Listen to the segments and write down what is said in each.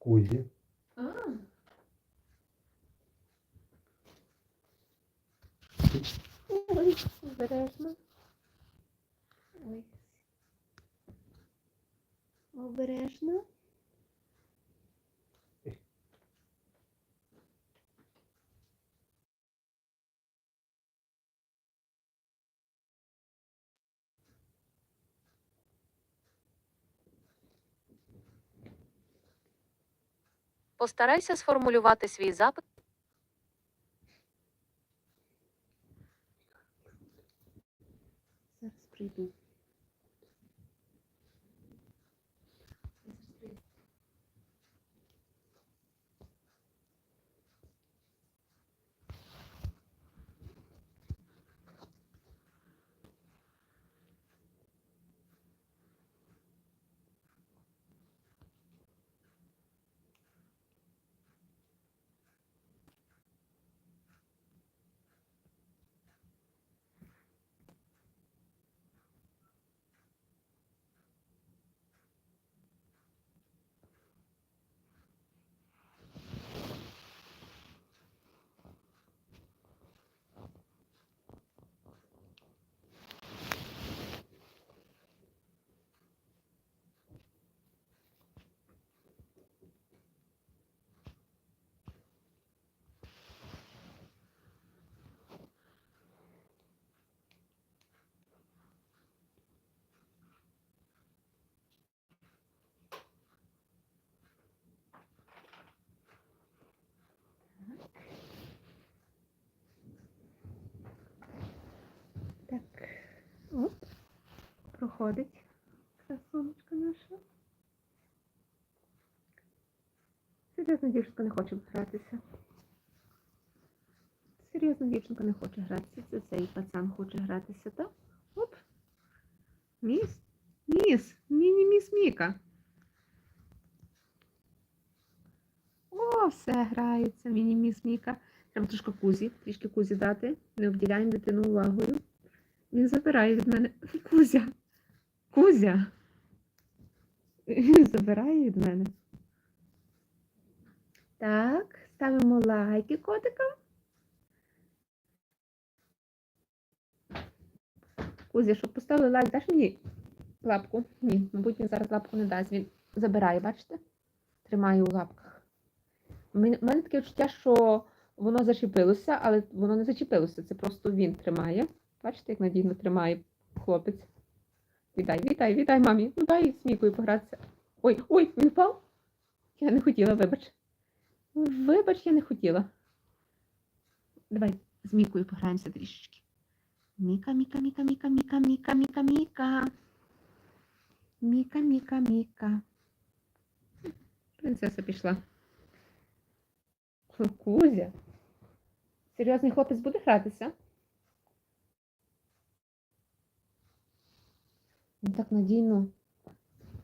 Кузі. А, Ой, обережно. Ой. Обережно. Постарайся сформулювати свій запит. Зараз прийду. Так. Оп. Проходить красуночка наша. Серйозно, дівчинка не хоче гратися. Серйозно, дівчинка не хоче гратися. Це цей пацан хоче гратися, так? Оп. Міс. Міс. Міні-міс Міка. О, все грається, міні-міс Міка. Треба трошки кузі, трішки кузі дати. Не обділяємо дитину увагою. Він забирає від мене Кузя. Кузя. Він забирає від мене. Так, ставимо лайки котикам. Кузя, щоб поставили лайк, даш мені лапку? Ні, мабуть, він зараз лапку не дасть. Він забирає, бачите? Тримає у лапках. У мене таке відчуття, що воно зачепилося, але воно не зачепилося. Це просто він тримає. Бачите, як надійно тримає хлопець. Вітай, вітай, вітай, мамі. Ну дай з Мікою погратися. Ой, ой, він впав? Я не хотіла, вибач. Вибач, я не хотіла. Давай з Мікою пограємося трішечки. Міка, Міка, Міка, Міка, Міка, Міка, Міка, Міка. Міка, Міка, Міка. Принцеса пішла. Кузя. Серйозний хлопець буде гратися? Він так надійно.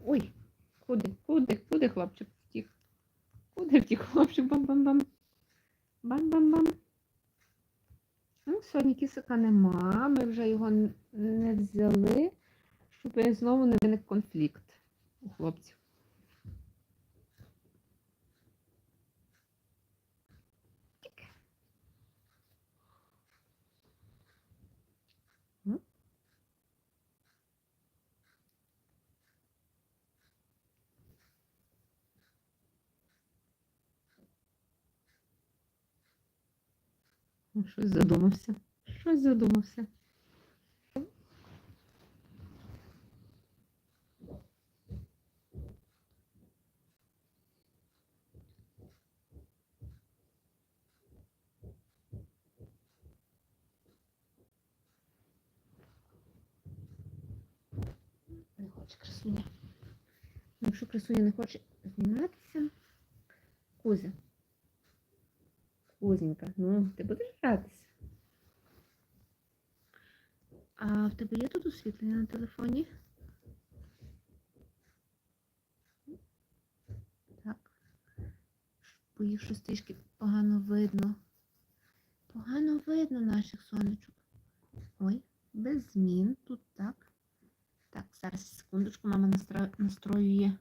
Ой, куди, куди, куди хлопчик втік? Куди втік хлопчик? Бам-бам-бам. Бам-бам-бам. Ну, сьогодні кісика нема. Ми вже його не взяли, щоб знову не виник конфлікт у хлопців. Щось задумався. Щось задумався. Не хоче красуня. Якщо красуня не хоче зніматися. Кузя. Кузенька, ну, ти будеш гратися? А в тебе є тут освітлення на телефоні? Так. Бо їх щось трішки погано видно. Погано видно наших сонечок. Ой, без змін тут так. Так, зараз секундочку, мама настро- настроює